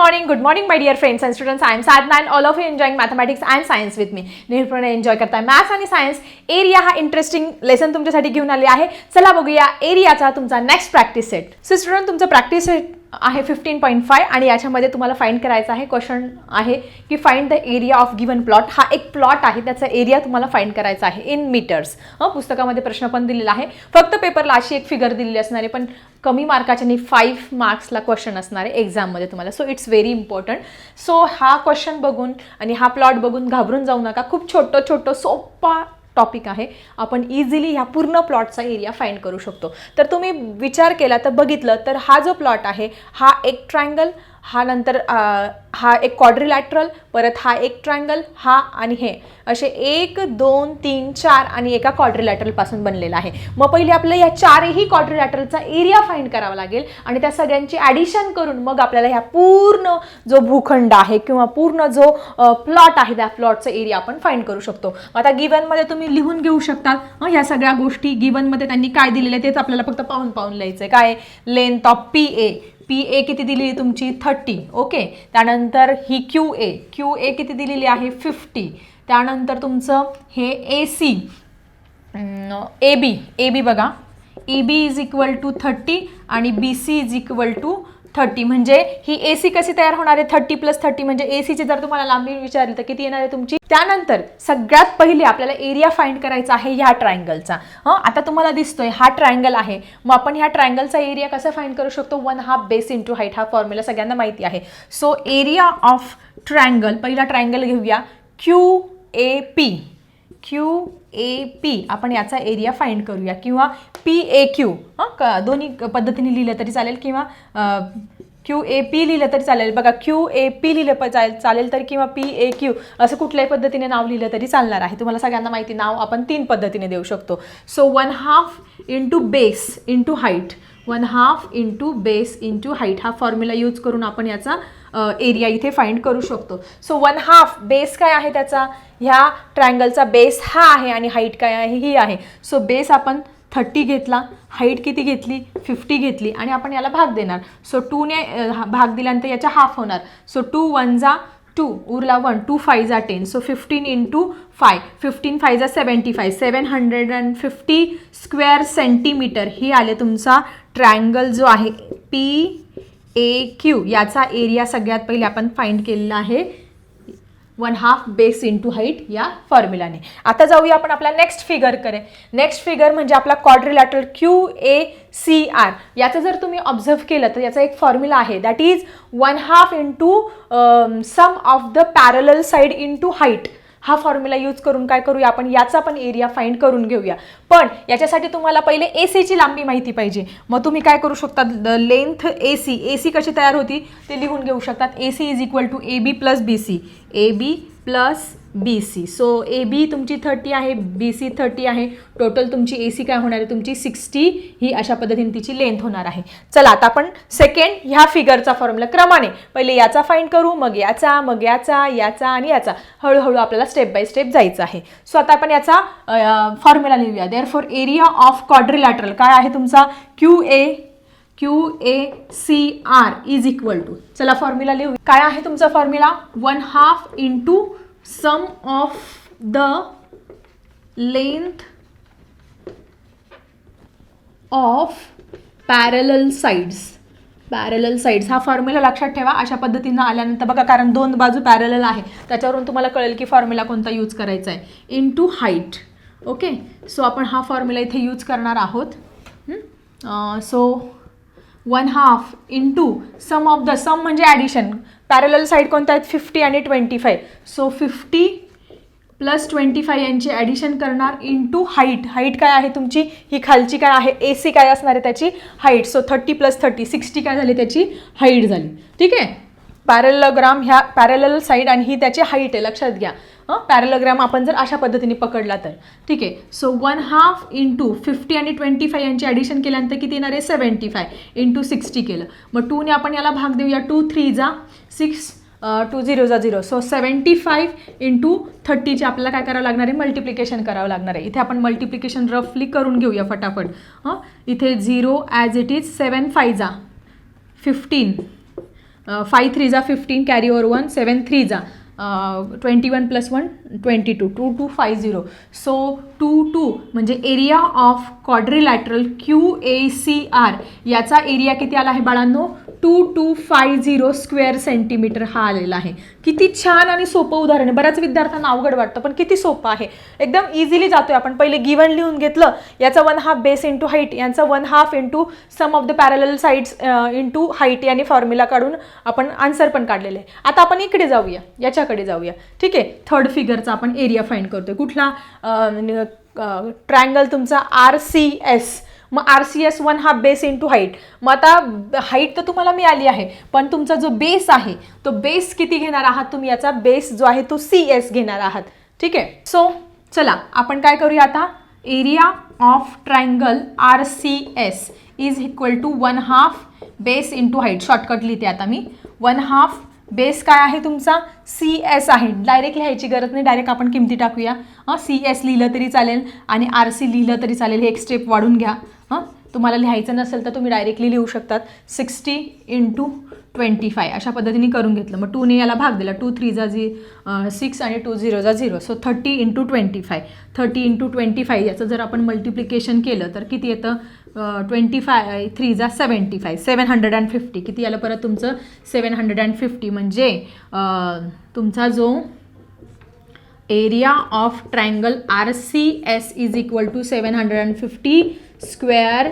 Morning good morning my dear friends and students I am Sadhana and all of you enjoying mathematics and science with me निरपणे enjoy करताय maths आणि science area हा interesting lesson तुमच्यासाठी घेऊन आले आहे. चला बघूया एरियाचा तुमचा next practice set so student तुमचं प्रॅक्टिस सेट आहे फिफ्टीन पॉईंट फाय आणि याच्यामध्ये तुम्हाला फाईंड करायचं आहे क्वेश्चन आहे की find the area of given plot हा एक प्लॉट आहे त्याचा एरिया तुम्हाला फाईंड करायचा आहे इन मीटर्स हं पुस्तकामध्ये प्रश्न पण दिलेला आहे. फक्त पेपरला अशी एक फिगर दिलेली असणार आहे पण कमी मार्काच्या आणि फाईव्ह मार्क्सला क्वेश्चन असणार आहे एक्झाममध्ये तुम्हाला. So it's very important so हा क्वेश्चन बघून आणि हा प्लॉट बघून घाबरून जाऊ नका. खूप छोटं छोटं सोपा टॉपिक आहे. आपण इझिली ह्या पूर्ण प्लॉटचा एरिया फाईंड करू शकतो. तर तुम्ही विचार केला तर बघितलं तर हा जो प्लॉट आहे हा एक ट्रायंगल हा नंतर हा एक क्वाड्रिलॅटरल परत हा एक ट्रायंगल हा आणि हे. असे एक दोन तीन चार आणि एका क्वाड्रिलॅटरलपासून बनलेला आहे. मग पहिले आपल्याला या चारही क्वाड्रिलॅटरलचा एरिया फाईंड करावा लागेल आणि त्या सगळ्यांची ॲडिशन करून मग आपल्याला ह्या पूर्ण जो भूखंड आहे किंवा पूर्ण जो प्लॉट आहे त्या प्लॉटचा एरिया आपण फाईंड करू शकतो. आता गिवनमध्ये तुम्ही लिहून घेऊ शकता. ह्या सगळ्या गोष्टी गिवनमध्ये त्यांनी काय दिलेलं आहे तेच आपल्याला फक्त पाहून पाहून लिहायचं आहे? काय length of P A P A किती दिलेली तुमची? थर्टी. ओके? त्यानंतर ही क्यू ए. क्यू ए किती दिलेली आहे? फिफ्टी. त्यानंतर तुमचं हे ए C. A B. A B बघा. A B is equal to thirty आणि B C is equal to thirty म्हणजे ही ए सी कशी तयार होणार आहे? थर्टी प्लस थर्टी म्हणजे ए सीची जर तुम्हाला लांबी विचारली तर किती येणार आहे तुमची? त्यानंतर सगळ्यात पहिले आपल्याला एरिया फाईंड करायचा आहे ह्या ट्रायंगलचा हं? आता तुम्हाला दिसतोय हा ट्रायंगल आहे. मग आपण ह्या ट्रायंगलचा एरिया कसा फाईंड करू शकतो? One half base into height हा फॉर्म्युला सगळ्यांना माहिती आहे. सो एरिया ऑफ ट्रायंगल पहिला ट्रायंगल घेऊया. Q A P Q A P आपण याचा एरिया फाईंड करूया. किंवा पी ए क्यू हां क दोन्ही पद्धतीने लिहिलं तरी चालेल. किंवा क्यू ए पी लिहिलं तरी चालेल. बघा क्यू ए पी लिहिलं प चालेल चालेल तर किंवा पी ए क्यू असं कुठल्याही पद्धतीने नाव लिहिलं तरी चालणार आहे. तुम्हाला सगळ्यांना माहिती नाव आपण तीन पद्धतीने देऊ शकतो. So one half into base into height one half into base into height हा फॉर्म्युला यूज करून आपण याचा एरिया इथे फाईंड करू शकतो. सो वन हाफ बेस काय आहे त्याचा? ह्या ट्रायंगलचा बेस हा आहे आणि हाईट काय आहे ही आहे. सो बेस आपण थर्टी घेतला हाईट किती घेतली? फिफ्टी घेतली. आणि आपण याला भाग देणार. सो टूने भाग दिल्यानंतर याच्या हाफ होणार. सो टू वन जा टू उरला वन टू फाय जा ten so fifteen into five fifteen five जा seventy five seven hundred and fifty square centimetre ही आले तुमचा ट्रायंगल जो आहे. पी ए क्यू याचा एरिया सगळ्यात पहिले आपण फाईंड केलेला आहे. One half base into height या फॉर्म्युलाने आता जाऊया आपण आपला नेक्स्ट फिगरकडे नेक्स्ट फिगर म्हणजे आपला quadrilateral Q A C R याचं जर तुम्ही ऑब्झर्व केलं तर याचा एक फॉर्म्युला आहे. That is one half into sum of the parallel side into height हा फॉर्म्युला यूज करून काय करूया आपण? याचा पण एरिया फाईंड करून घेऊया. पण याच्यासाठी तुम्हाला पहिले ए सीची लांबी माहिती पाहिजे. मग तुम्ही काय करू शकता? The length A C A C कशी तयार होती? ते लिहून घेऊ शकतात. A C is equal to A B plus B C A B plus B C so A B तुमची थर्टी आहे बी सी थर्टी आहे. टोटल तुमची ए सी काय होणार आहे? तुमची सिक्स्टी ही अशा पद्धतीने तिची लेंथ होणार आहे. चला आता आपण सेकंड ह्या फिगरचा फॉर्म्युला क्रमाने. पहिले याचा फाईंड करू मग याचा मग याचा याचा आणि याचा. हळूहळू आपल्याला स्टेप बाय स्टेप जायचं आहे. सो आता आपण याचा फॉर्म्युला लिहूया. Therefore area of quadrilateral काय आहे तुमचा? Q A Q A C R is equal to चला फॉर्म्युला लिहू काय आहे तुमचा formula one half into sum of the length of parallel sides parallel sides हा फॉर्म्युला लक्षात ठेवा. अशा पद्धतीनं आल्यानंतर बघा कारण दोन बाजू पॅरल आहे. त्याच्यावरून तुम्हाला कळेल की फॉर्म्युला कोणता यूज करायचा आहे into height okay so आपण हा फॉर्म्युला इथे यूज करणार आहोत. So one half into sum of the sum म्हणजे ॲडिशन पॅरल साईड कोणत्या आहेत फिफ्टी आणि twenty five so fifty plus twenty five यांची ॲडिशन करणार इंटू हाईट हाईट काय आहे तुमची? ही खालची काय आहे? ए सी काय असणार आहे त्याची? Height so thirty plus thirty sixty काय झाली त्याची? हाईट झाली. ठीक आहे? पॅरलग्राम ह्या पॅरल साईड आणि ही त्याची हाईट आहे. लक्षात घ्या. हां पॅरलग्राम आपण जर अशा पद्धतीने पकडला तर. ठीक आहे. So one half into fifty आणि ट्वेंटी फाय यांची ॲडिशन केल्यानंतर किती येणार आहे? सेवन्टी फाय इंटू सिक्स्टी केलं. मग टूने आपण याला भाग देऊया. टू थ्री जा. सिक्स टू झिरो जा zero so seventy five into थर्टीचे आपल्याला काय करावं लागणार आहे? मल्टिप्लिकेशन करावं लागणार आहे. इथे आपण मल्टिप्लिकेशन रफली करून घेऊया फटाफट. हां? इथे zero as it is seven फायजा फिफ्टीन फाय थ्री जा. Fifteen carry over one seven three जा. Twenty one plus one twenty two two two five zero so two two म्हणजे area of quadrilateral Q A C R याचा area किती आला आहे बाळांनो? Two two five zero square centimetre हा आलेला आहे किती छान आणि सोपं उदाहरण आहे बऱ्याच विद्यार्थ्यांना अवघड वाटतं पण किती सोपं आहे एकदम इझिली जातोय आपण पहिले गिवन लिहून घेतलं याचा one half base into height यांचा one half into sum of the parallel sides into height याने फॉर्म्युला काढून आपण आन्सर पण काढलेले आहे आता आपण इकडे जाऊया याच्याकडे जाऊया ठीक आहे थर्ड फिगरचा आपण एरिया फाईंड करतोय कुठला ट्रायंगल तुमचा आर सी एस मग आर सी एस वन हा बेस इंटू हाईट मग आता हाईट तर तुम्हाला मिळाली आहे पण तुमचा जो बेस आहे तो बेस किती घेणार आहात तुम्ही? याचा बेस जो आहे तो सी एस घेणार आहात. ठीक आहे? सो चला आपण काय करूया आता? Area of triangle R C S is equal to one half base into height shortcut लिहिते आता मी. वन हाफ बेस काय आहे तुमचा? सी एस आहे. डायरेक्ट लिहायची गरज नाही. डायरेक्ट आपण किमती टाकूया. हां? सी एस लिहिलं तरी चालेल आणि आर सी लिहिलं तरी चालेल. हे एक स्टेप वाढून घ्या. हां? तुम्हाला लिहायचं नसेल तर तुम्ही डायरेक्टली लिहू शकतात. सिक्स्टी इंटू ट्वेंटी फाय अशा पद्धतीने करून घेतलं. मग टूने याला भाग दिला. टू थ्रीचा झी सिक्स आणि two झिरोचा zero so thirty into twenty five thirty into twenty five याचं जर आपण मल्टिप्लिकेशन केलं तर किती येतं? ट्वेंटी फाय थ्री जा seventy five seven hundred and fifty किती आलं परत तुमचं? सेवन हंड्रेड अँड फिफ्टी म्हणजे तुमचा जो area of triangle R C S is equal to seven hundred and fifty square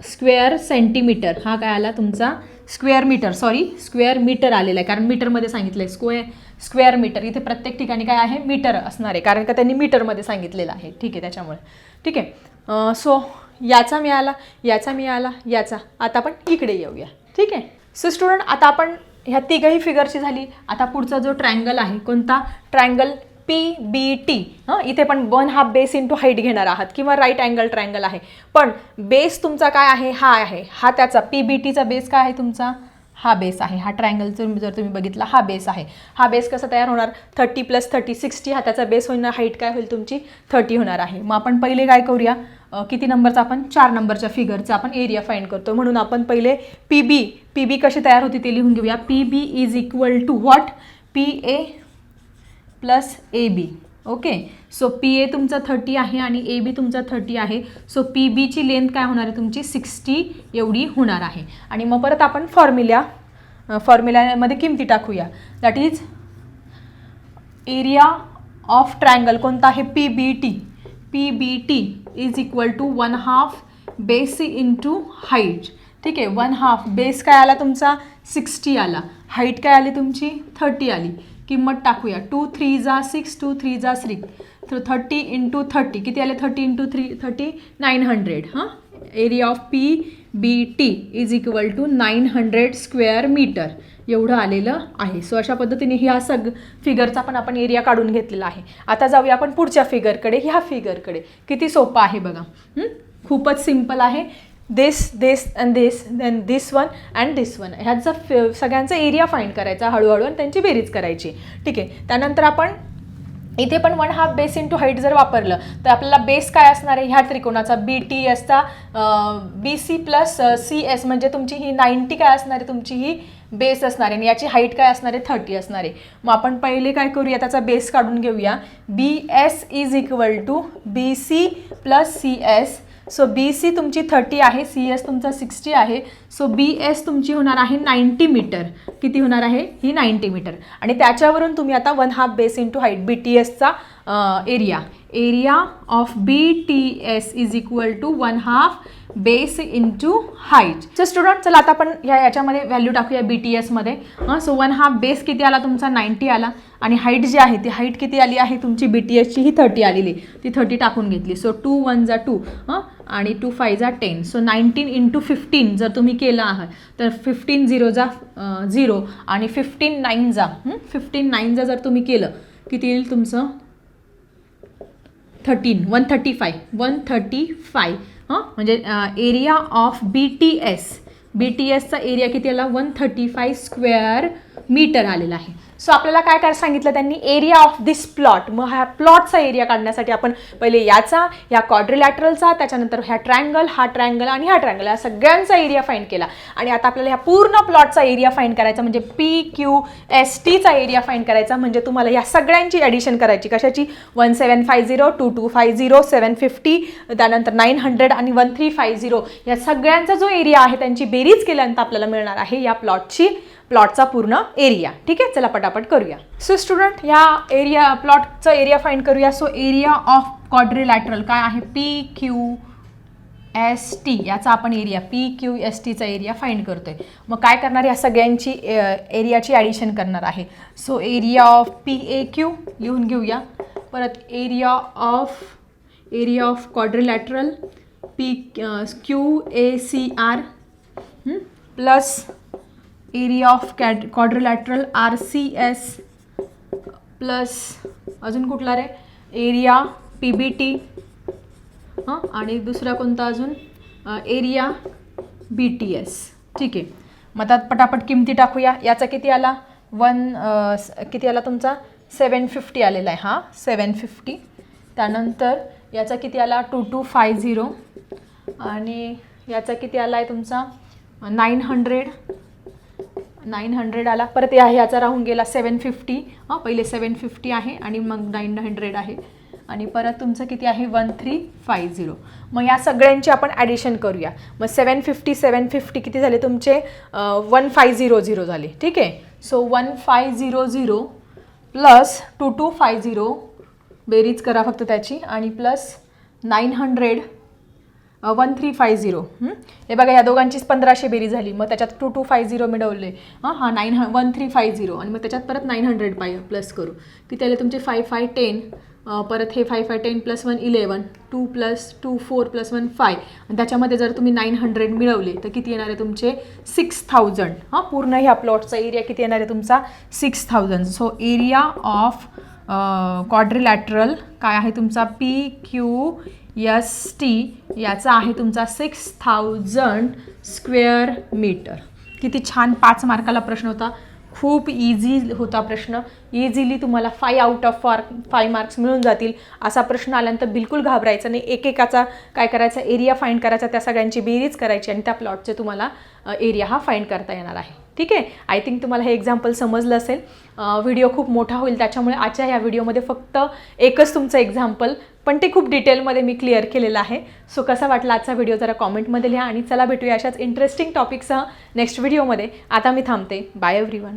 square centimetre हा काय आला तुमचा? Square metre sorry square metre आलेला आहे. कारण मीटरमध्ये सांगितलं आहे स्क्वेअर स्क्वेअर मीटर इथे प्रत्येक ठिकाणी काय आहे? मीटर असणार आहे. कारण का त्यांनी मीटरमध्ये सांगितलेलं आहे. ठीक आहे त्याच्यामुळे. ठीक आहे. सो याचा मिळाला याचा मिळाला याचा. आता आपण इकडे येऊया. ठीक आहे? सो स्टुडंट आता आपण ह्या तिघही फिगरची झाली. आता पुढचा जो ट्रँगल आहे कोणता? ट्रँगल पी बी टी हां? इथे पण one half base into height घेणार आहात किंवा राईट अँगल ट्रँगल आहे. पण बेस तुमचा काय आहे? हा आहे. हा त्याचा पी बी टीचा बेस काय आहे तुमचा? हा बेस आहे. हा ट्रँगलचं जर तुम्ही बघितला हा बेस आहे. हा बेस कसा तयार होणार? थर्टी प्लस थर्टी सिक्स्टी हा त्याचा बेस होणार हाईट काय होईल तुमची? थर्टी होणार आहे. मग आपण पहिले काय करूया? किती नंबरचा आपण? चार नंबरच्या फिगरचा आपण एरिया फाईंड करतो. म्हणून आपण पहिले पी बी पी बी कशी तयार होती ते लिहून घेऊया. P B is equal to what P A plus A B okay so P A तुमचा थर्टी आहे आणि ए बी तुमचा थर्टी आहे. सो पी बीची लेंथ काय होणार आहे? तुमची सिक्स्टी एवढी होणार आहे. आणि मग परत आपण फॉर्म्युला फॉर्म्युल्यामध्ये किमती टाकूया. That is area of triangle कोणता आहे? P B T P B T is equal to one half base into height ठीक आहे वन हाफ बेस काय आला तुमचा? सिक्स्टी आला. हाईट काय आली तुमची? थर्टी आली. किंमत टाकूया. टू थ्री जा सिक्स टू थ्री जा सिक्स तर थर्टी इंटू थर्टी किती आले? Thirty into three thirty nine hundred हां? Area of P B T is equal to nine hundred square metre एवढं आलेलं आहे. सो अशा पद्धतीने ह्या सग फिगरचा पण आपण एरिया काढून घेतलेला आहे. आता जाऊया आपण पुढच्या फिगरकडे ह्या फिगरकडे किती सोपं आहे बघा. खूपच सिंपल आहे. This this and this then this one and this one ह्याचा फि सगळ्यांचा एरिया फाईंड करायचा हळूहळू आणि त्यांची बेरीज करायची. ठीक आहे. त्यानंतर आपण इथे पण one half base into height जर वापरलं तर आपल्याला बेस काय असणार आहे? ह्या त्रिकोणाचा B T एसचा B C plus C S म्हणजे तुमची ही नाईन्टी काय असणार आहे? तुमची ही बेस असणार आहे. आणि याची हाईट काय असणार आहे? थर्टी असणार आहे. मग आपण पहिले काय करूया? त्याचा बेस काढून घेऊया. B S is equal to B C plus C S so B C तुमची थर्टी आहे सी एस तुमचा सिक्स्टी आहे. सो बी एस तुमची होणार आहे नाईन्टी मीटर किती होणार आहे? ही नाईन्टी मीटर आणि त्याच्यावरून तुम्ही आता one half base into height B T एसचा area area of B T S is equal to one half base into height so student चला आता आपण ह्या याच्यामध्ये व्हॅल्यू टाकूया बी टी एसमध्ये हां सो वन हाफ बेस किती आला तुमचा? नाईन्टी आला. आणि हाईट जी आहे ती हाईट किती आली आहे? तुमची बी टी एसची ही थर्टी आलेली. ती थर्टी टाकून घेतली. सो टू वन जा टू हां? आणि टू फाय जा ten so nineteen into fifteen जर तुम्ही केलं आहात तर फिफ्टीन झिरो जा झिरो आणि फिफ्टीन नाईन जा फिफ्टीन नाईन जा जर तुम्ही केलं किती येईल तुमचं? Thirteen one thirty five one thirty five हां म्हणजे area of B T S B T एसचा area किती आला? One thirty five square metre आलेला आहे. सो आपल्याला काय काय सांगितलं त्यांनी? एरिया ऑफ दिस प्लॉट मग ह्या प्लॉटचा एरिया काढण्यासाठी आपण पहिले याचा या क्वाड्रिलॅटरलचा त्याच्यानंतर ह्या ट्रँगल हा ट्रँगल आणि हा ट्रँगल या सगळ्यांचा एरिया फाईंड केला. आणि आता आपल्याला ह्या पूर्ण प्लॉटचा एरिया फाईंड करायचा म्हणजे पी क्यू एस टीचा एरिया फाईंड करायचा म्हणजे तुम्हाला या सगळ्यांची ॲडिशन करायची. कशाची? One seven five zero two two five zero seven fifty त्यानंतर नाईन हंड्रेड आणि वन थ्री फाय झिरो या सगळ्यांचा जो एरिया आहे त्यांची बेरीज केल्यानंतर आपल्याला मिळणार आहे या प्लॉटची प्लॉटचा पूर्ण एरिया. ठीक आहे? चला पटापट करूया. सो स्टुडंट या एरिया प्लॉटचा एरिया फाईंड करूया. सो एरिया ऑफ क्वाड्रिलॅटरल काय आहे? पी क्यू एस टी याचा आपण एरिया पी क्यू एस टीचा एरिया फाईंड करतोय. मग काय करणार? या सगळ्यांची एरियाची ॲडिशन करणार आहे. So area of P A Q लिहून घेऊया. परत area of area of quadrilateral P Q A C R plus area of CAD quadrilateral R C S plus अजून कुठला रे? एरिया पी बी टी हां? आणि दुसरा कोणता अजून? एरिया बी टी एस ठीक आहे. मग आता पटापट किमती टाकूया. याचा किती आला? वन किती आला तुमचा? सेवन फिफ्टी आलेला आहे. हा? सेवन फिफ्टी त्यानंतर याचा किती आला? टू टू फाय झिरो आणि याचा किती आला आहे तुमचा? नाईन हंड्रेड नाईन हंड्रेड आला. परत या ह्याचा राहून गेला सेवन फिफ्टी. हां पहिले सेवन फिफ्टी आहे आणि मग नाईन हंड्रेड आहे. आणि परत तुमचं किती आहे? One three five zero. मग या सगळ्यांची आपण ॲडिशन करूया. मग सेवन फिफ्टी सेवन फिफ्टी किती झाले तुमचे? वन फाय झिरो झिरो झाले. ठीक आहे? So one five zero zero plus two two five zero बेरीज करा फक्त त्याची. आणि plus nine hundred one three five zero हे बघा या दोघांचीच पंधराशे बेरी झाली. मग त्याच्यात टू टू फाय झिरो मिळवले. हां हां नाईन ह वन थ्री फाय झिरो आणि मग त्याच्यात परत नाईन हंड्रेड पाय प्लस करू. किती आले तुमचे फाय फाय टेन परत हे five five ten plus one eleven two plus two four plus one five आणि त्याच्यामध्ये जर तुम्ही नाईन हंड्रेड मिळवले तर किती येणार आहे तुमचे? सिक्स थाउजंड हां पूर्ण ह्या प्लॉटचा एरिया किती येणार आहे तुमचा? Six thousand so area of quadrilateral काय आहे तुमचा? पी क्यू एस टी याचा आहे तुमचा सिक्स थाउजंड स्क्वेअर मीटर किती छान पाच मार्काला प्रश्न होता. खूप इझी होता प्रश्न. इझिली तुम्हाला फाय आउट ऑफ फार फाय मार्क्स मिळून जातील. असा प्रश्न आल्यानंतर बिलकुल घाबरायचा नाही. एकेकाचा काय करायचा एरिया फाईंड करायचा त्या सगळ्यांची बेरीज करायची आणि त्या प्लॉटचे तुम्हाला एरिया हा फाईंड करता येणार आहे. ठीक आहे? आय थिंक तुम्हाला हे एक्झाम्पल समजलं असेल. व्हिडिओ खूप मोठा होईल. त्याच्यामुळे आजच्या ह्या व्हिडिओमध्ये फक्त एकच तुमचं एक्झाम्पल पण ते खूप डिटेलमध्ये मी क्लिअर केलेलं आहे. सो कसा वाटला आजचा व्हिडिओ जरा कॉमेंटमध्ये लिहा आणि चला भेटूया अशाच इंटरेस्टिंग टॉपिकसह नेक्स्ट व्हिडिओमध्ये आता मी थांबते. Bye everyone